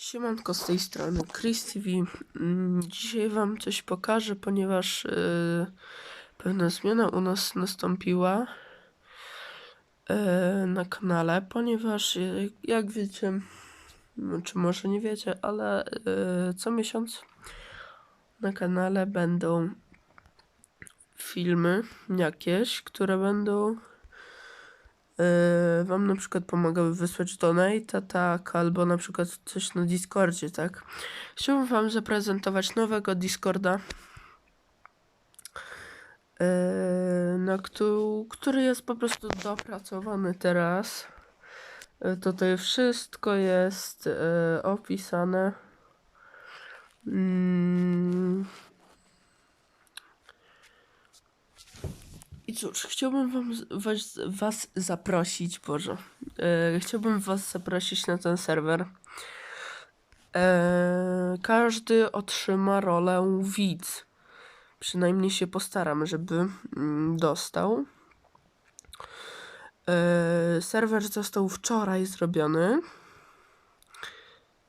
Siemanko z tej strony Chris TV. Mm, Dzisiaj wam coś pokażę, ponieważ yy, pewna zmiana u nas nastąpiła yy, na kanale, ponieważ yy, jak wiecie, no, czy może nie wiecie, ale yy, co miesiąc na kanale będą filmy jakieś, które będą wam na przykład pomagały wysłać donate, tak, albo na przykład coś na Discordzie, tak. Chciałbym wam zaprezentować nowego Discorda, yy, na któ- który jest po prostu dopracowany teraz. Yy, Tutaj wszystko jest opisane. I cóż, chciałbym wam, was, was zaprosić, Boże. E, chciałbym was zaprosić na ten serwer. E, każdy otrzyma rolę widz. Przynajmniej się postaram, żeby mm, dostał. E, serwer został wczoraj zrobiony.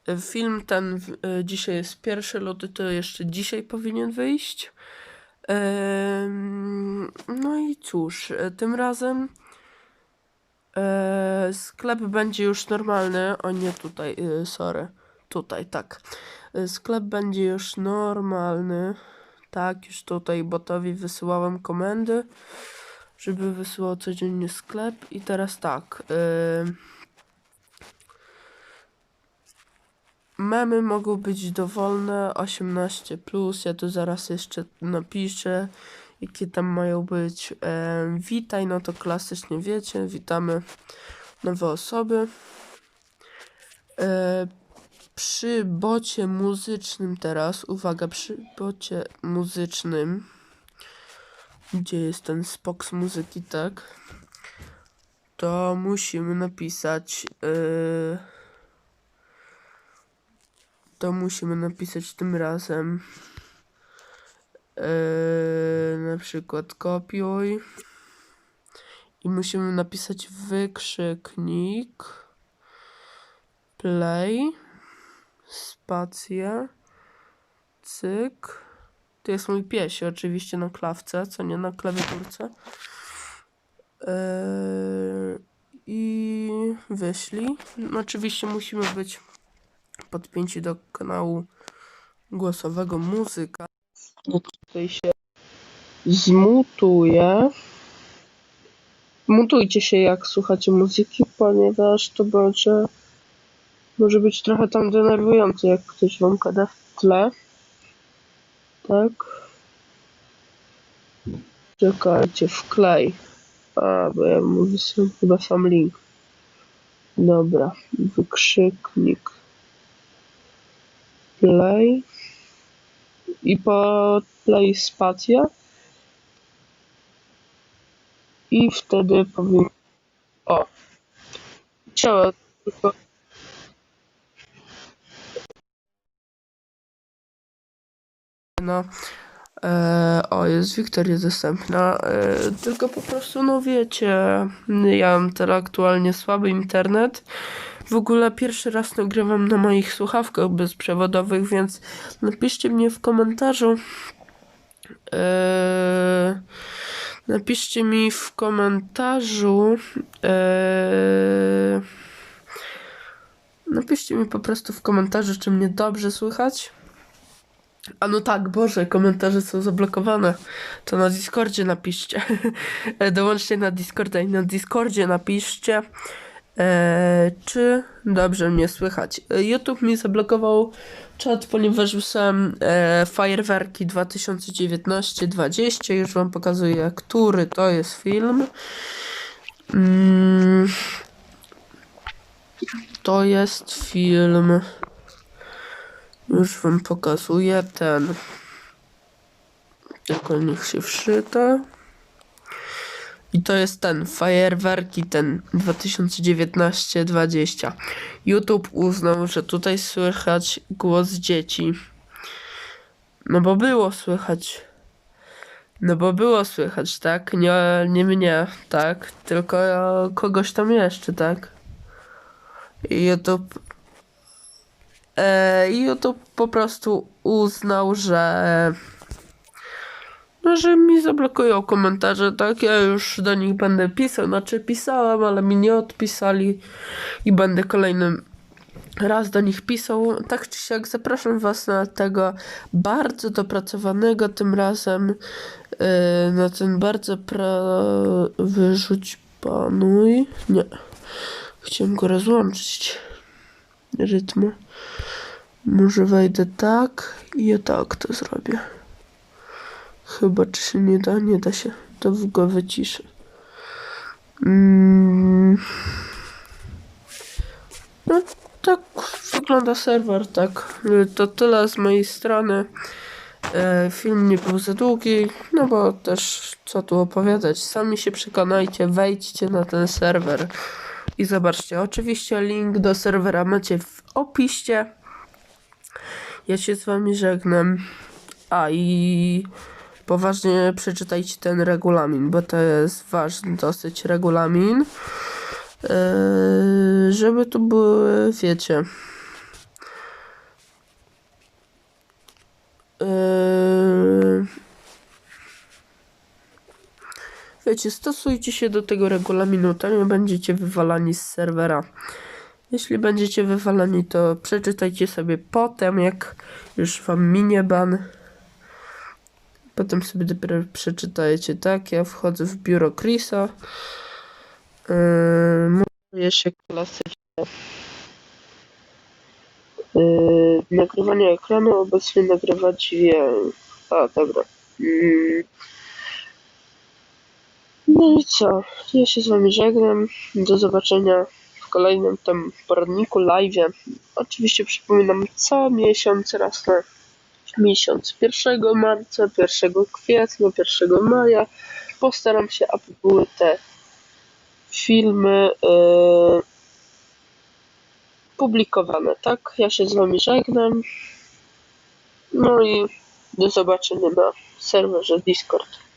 E, Film ten dzisiaj jest pierwszy luty, to jeszcze dzisiaj powinien wyjść. No i cóż, tym razem e, sklep będzie już normalny. O nie, tutaj, e, sorry. Tutaj, tak. Sklep będzie już normalny. Tak, już tutaj botowi wysyłałem komendy, żeby wysyłał codziennie sklep. I teraz tak. em, Memy mogą być dowolne 18. Ja tu zaraz jeszcze napiszę, jakie tam mają być. E, witaj, no to klasycznie wiecie, witamy nowe osoby. E, przy bocie muzycznym teraz, uwaga, przy bocie muzycznym, gdzie jest ten spok muzyki, tak? To musimy napisać. E, to musimy napisać tym razem. Yy, na przykład kopiuj. I musimy napisać wykrzyknik. Play. Spacja cyk. To jest mój pies oczywiście na klawce, co nie na klawiaturce. Yy, i wyślij. No, oczywiście musimy być podpięci do kanału głosowego muzyka. No tutaj się zmutuje. Mutujcie się jak słuchacie muzyki, ponieważ to będzie może być trochę tam denerwujące, jak ktoś wam gada w tle. Tak. Czekajcie, wklej. A, bo ja mówię sobie chyba sam link. Dobra, wykrzyknik play. I po play spacja i wtedy powiem o. Trzeba tylko no. E, o jest Wiktoria dostępna. E, tylko po prostu no wiecie ja mam teraz aktualnie słaby internet w ogóle pierwszy raz nagrywam na moich słuchawkach bezprzewodowych, więc napiszcie mnie w komentarzu. Eee, napiszcie mi w komentarzu. Eee, napiszcie mi po prostu w komentarzu, czy mnie dobrze słychać. A no tak, Boże, komentarze są zablokowane. To na Discordzie napiszcie. Dołączcie na Discorda i na Discordzie napiszcie. E, czy dobrze mnie słychać? E, YouTube mi zablokował czat, ponieważ wysłałem e, fajerwerki 2019-20. Już wam pokazuję, który to jest film. Mm, to jest film. Już wam pokazuję ten. Tylko niech się wszyta. I to jest ten fajerwerki, ten 2019-20. YouTube uznał, że tutaj słychać głos dzieci. No bo było słychać. No bo było słychać, tak? Nie, nie mnie, tak? Tylko kogoś tam jeszcze, tak? I YouTube E, YouTube po prostu uznał, że no, że mi zablokują komentarze, tak? Ja już do nich będę pisał, znaczy pisałem, ale mi nie odpisali i będę kolejnym raz do nich pisał. Tak czy siak zapraszam Was na tego bardzo dopracowanego tym razem, yy, na ten bardzo pra... wyrzuć panuj. Nie. Chciałem go rozłączyć. Rytmy. Może wejdę tak i ja tak to zrobię. Chyba czy się nie da? Nie da się. To w go wyciszę. Mm. No tak wygląda serwer, tak. To tyle z mojej strony. E, Film nie był za długi, no bo też co tu opowiadać. Sami się przekonajcie, wejdźcie na ten serwer i zobaczcie. Oczywiście link do serwera macie w opisie. Ja się z wami żegnam. A i poważnie przeczytajcie ten regulamin, bo to jest ważny dosyć regulamin. Yy, żeby tu były, wiecie. Yy, wiecie, stosujcie się do tego regulaminu, to nie będziecie wywalani z serwera. Jeśli będziecie wywalani, to przeczytajcie sobie potem, jak już wam minie ban. Potem sobie dopiero przeczytajcie, tak? Ja wchodzę w biuro Chrisa. Yy, mówię się klasycznie. Yy, nagrywanie ekranu obecnie nagrywać. A, dobra. Yy. No i co? Ja się z wami żegnam. Do zobaczenia w kolejnym tam poradniku, live. Oczywiście przypominam co miesiąc, raz na miesiąc. 1 marca, 1 kwietnia, 1 maja. Postaram się, aby były te filmy yy, publikowane, tak? Ja się z wami żegnam. No i do zobaczenia na serwerze Discord.